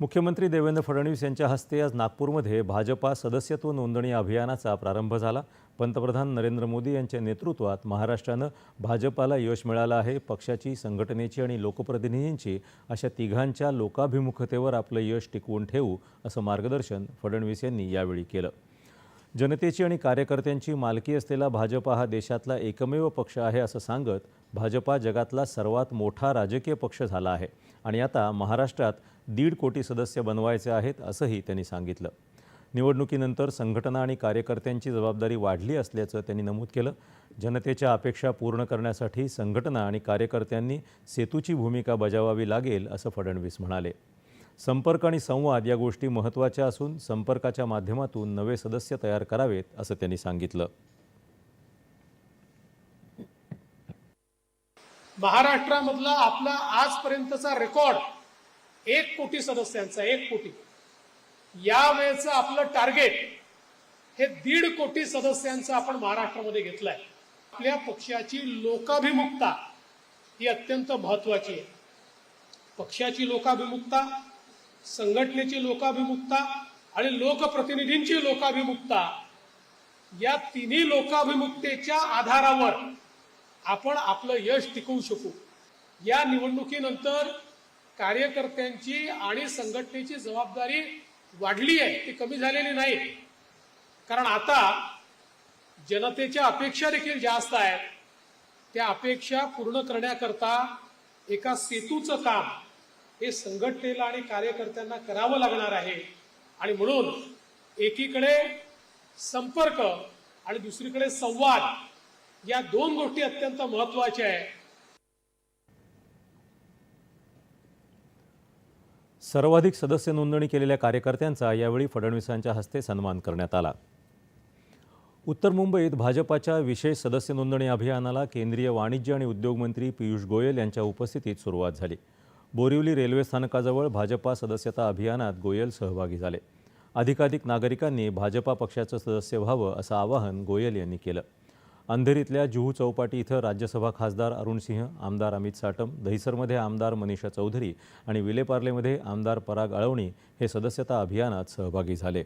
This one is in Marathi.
मुख्यमंत्री देवेंद्र फडणवीस यांच्या हस्ते आज नागपूरमध्ये भाजपा सदस्यत्व नोंदणी अभियानाचा प्रारंभ झाला. पंतप्रधान नरेंद्र मोदी यांच्या नेतृत्वात महाराष्ट्रानं भाजपाला यश मिळालं आहे. पक्षाची संघटनेची आणि लोकप्रतिनिधींची अशा तिघांच्या लोकाभिमुखतेवर आपलं यश टिकवून ठेवू असं मार्गदर्शन फडणवीस यांनी यावेळी केलं. जनतेची आणि कार्यकर्त्यांची मालकी असलेला भाजपा हा देशातला एकमेव पक्ष आहे असं सांगत भाजपा जगातला सर्वात मोठा राजकीय पक्ष झाला आहे आणि आता महाराष्ट्रात दीड कोटी सदस्य बनवायचे आहेत असंही त्यांनी सांगितलं. निवडणुकीनंतर संघटना आणि कार्यकर्त्यांची जबाबदारी वाढली असल्याचं त्यांनी नमूद केलं. जनतेच्या अपेक्षा पूर्ण करण्यासाठी संघटना आणि कार्यकर्त्यांनी सेतूची भूमिका बजावावी लागेल असं फडणवीस म्हणाले. संपर्क आणि संवाद या गोष्टी महत्त्वाच्या असून संपर्काच्या माध्यमातून नवे सदस्य तयार करावेत असं त्यांनी सांगितलं. महाराष्ट्रामधला आपला आजपर्यंतचा रेकॉर्ड एक कोटी सदस्यांचा एक कोटी. यावेळेचं आपलं टार्गेट हे दीड कोटी सदस्यांचं आपण महाराष्ट्रामध्ये घेतलंय. आपल्या पक्षाची लोकाभिमुखता ही अत्यंत महत्वाची आहे. पक्षाची लोकाभिमुखता संघटनेची लोकाभिमुखता आणि लोकप्रतिनिधींची लोकाभिमुखता या तिन्ही लोकाभिमुखतेच्या आधारावर आपण आपलं यश टिकवू शकू. या निवडणुकीनंतर कार्यकर्त्यांची आणि संघटनेची जबाबदारी वाढली आहे ती कमी झालेली नाही. कारण आता जनतेच्या अपेक्षा देखील जास्त आहेत. त्या अपेक्षा पूर्ण करण्याकरता एका सेतूचं काम हे संघटनेला आणि कार्यकर्त्यांना करावं लागणार आहे. आणि म्हणून एकीकडे संपर्क आणि दुसरीकडे संवाद या दोन गोष्टी अत्यंत महत्त्वाच्या आहेत. सर्वाधिक सदस्य नोंदणी केलेल्या कार्यकर्त्यांचा यावेळी फडणवीसांच्या हस्ते सन्मान करण्यात आला. उत्तर मुंबईत भाजपाच्या विशेष सदस्य नोंदणी अभियानाला केंद्रीय वाणिज्य आणि उद्योग मंत्री पियुष गोयल यांच्या उपस्थितीत सुरुवात झाली. बोरिवली रेल्वे स्थानकाजवळ भाजपा सदस्यता अभियानात गोयल सहभागी झाले. अधिकाधिक नागरिकांनी भाजपा पक्षाचं सदस्य व्हावं असं आवाहन गोयल यांनी केलं. अंधेरीतल्या जुहू चौपाटी इथं राज्यसभा खासदार अरुण सिंह आमदार अमित साटम दहिसरमध्ये आमदार मनीषा चौधरी आणि विलेपार्लेमध्ये आमदार पराग अळवणी हे सदस्यता अभियानात सहभागी झाले.